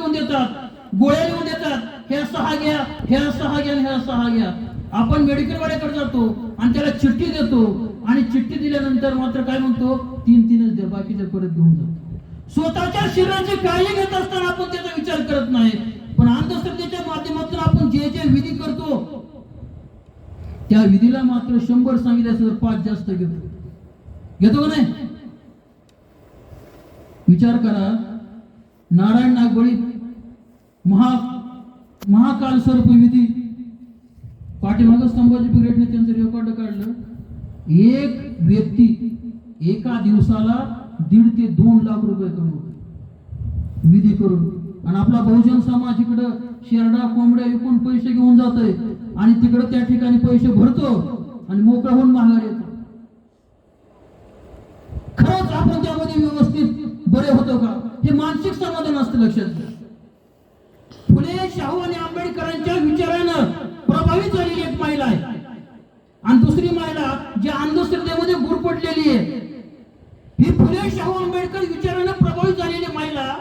लिहून देतात गोळ्या लिहून देतात हे सहा घ्या हे सहा घ्या हे ह्या सहा घ्या. आपण मेडिकलवाल्याकडे जातो आणि त्याला चिठ्ठी देतो आणि चिठ्ठी दिल्यानंतर मात्र काय म्हणतो? तीन तीनच द्या बाकीचे परत घेऊन जातो. स्वतःच्या शरीराची काळजी घेत असताना आपण त्याचा विचार करत नाही. पण अंधश्रद्धेच्या माध्यमातून आपण जे जे विधी करतो त्या विधीला मात्र शंभर सांगितलं असं तर पाच जास्त घेतो. घेतो का नाही? विचार करा. नारायण नागवळी महा महाकाल स्वरूप विधी. पाठीमागं संभाजी ब्रिगेडने त्यांचं रेकॉर्ड काढलं. एक व्यक्ती एका दिवसाला दीड ते दोन लाख रुपये कमवतो. विधी करून. आणि आपला बहुजन समाज इकडं शेरडा कोंबड्या विकून पैसे घेऊन जातोय. आणि तिकडं त्या ठिकाणी पैसे भरतो आणि मोकळा होऊन माघार येतो. खरंच आपण त्यामध्ये व्यवस्थित बरे होतो का? हे मानसिक समाधान असतं लक्षात घ्या. फुले शाहू आणि आंबेडकरांच्या विचारानं प्रभावित झालेली एक महिला आहे. आणि दुसरी महिला जी अंधश्रद्धेमध्ये गुरपटलेली आहे ही फुले शाहू आंबेडकर विचारानं प्रभावित झालेली महिला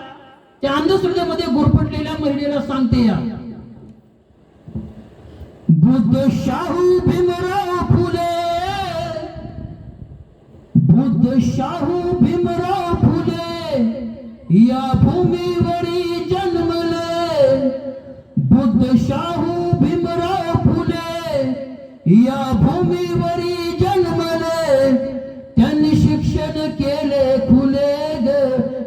त्या अंधश्रद्धेमध्ये गुरपटलेल्या महिलेला सांगते या. बुद्ध शाहू भीमराव फुले. बुद्ध शाहू भीमराव फुले. या भूमीवरी या भूमीवरी जन्मले त्यांनी शिक्षण केले खुले ग.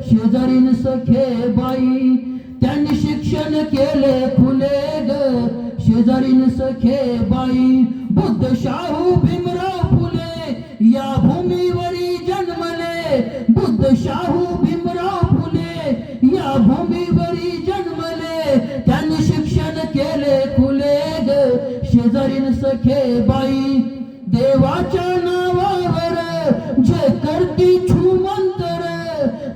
शेजारीन सखे बाई. त्यांनी शिक्षण केले खुले ग. शेजारीन सखे बाई. बुद्ध शाहू भीमराव फुले या भूमीवरी जन्मले बुद्ध शाहू भीमराव फुले या भूमीवरी जन्मले त्यांनी शिक्षण केले सखे बाई देवाच्या नावावर जे करती छुमंतर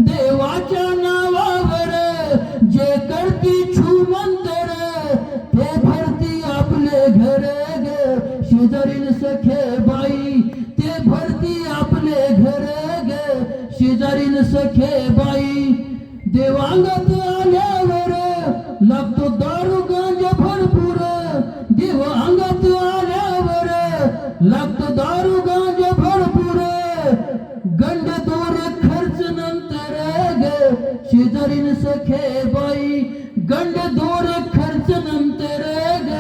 देवाच्या नावावर जे करती छू मंतर ते भरती आपले घर ग. शेजारीन सखे बाई ते भरती आपले घर ग. शेजारीन सखे बाई देवांगत शेजारीन सखे बाई गंड दोर खर्च नंतर ग.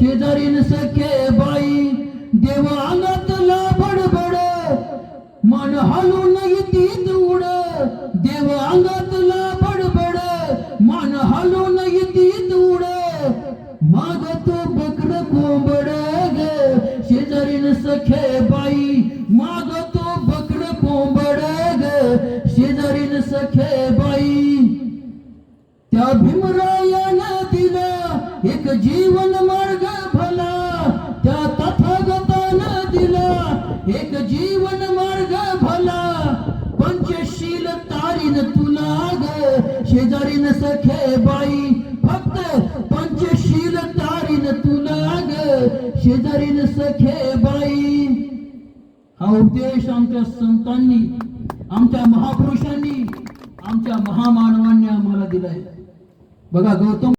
शेजारीन सखे बाई देव अंगातला बडबड मन हलून येतीत उड. देव अंगातला लाबडबड मन हलून येतीत उड. माग तो बकड कोंबड ग. शेजारीन सखे बाई माग तो बकड कोंबड ग. शेजारीन सखे भीमरायानं दिला एक जीवन मार्ग भला त्या तथागतानं दिला एक जीवन मार्ग भला. पंचशील तारीन तुला ग शेजारीन सखे बाई. फक्त पंचशील तारीन तुला ग शेजारीन सखे बाई. हा उपदेश आमच्या संतांनी आमच्या महापुरुषांनी आमच्या महामानवांनी आम्हाला दिलाय. बघा गौतम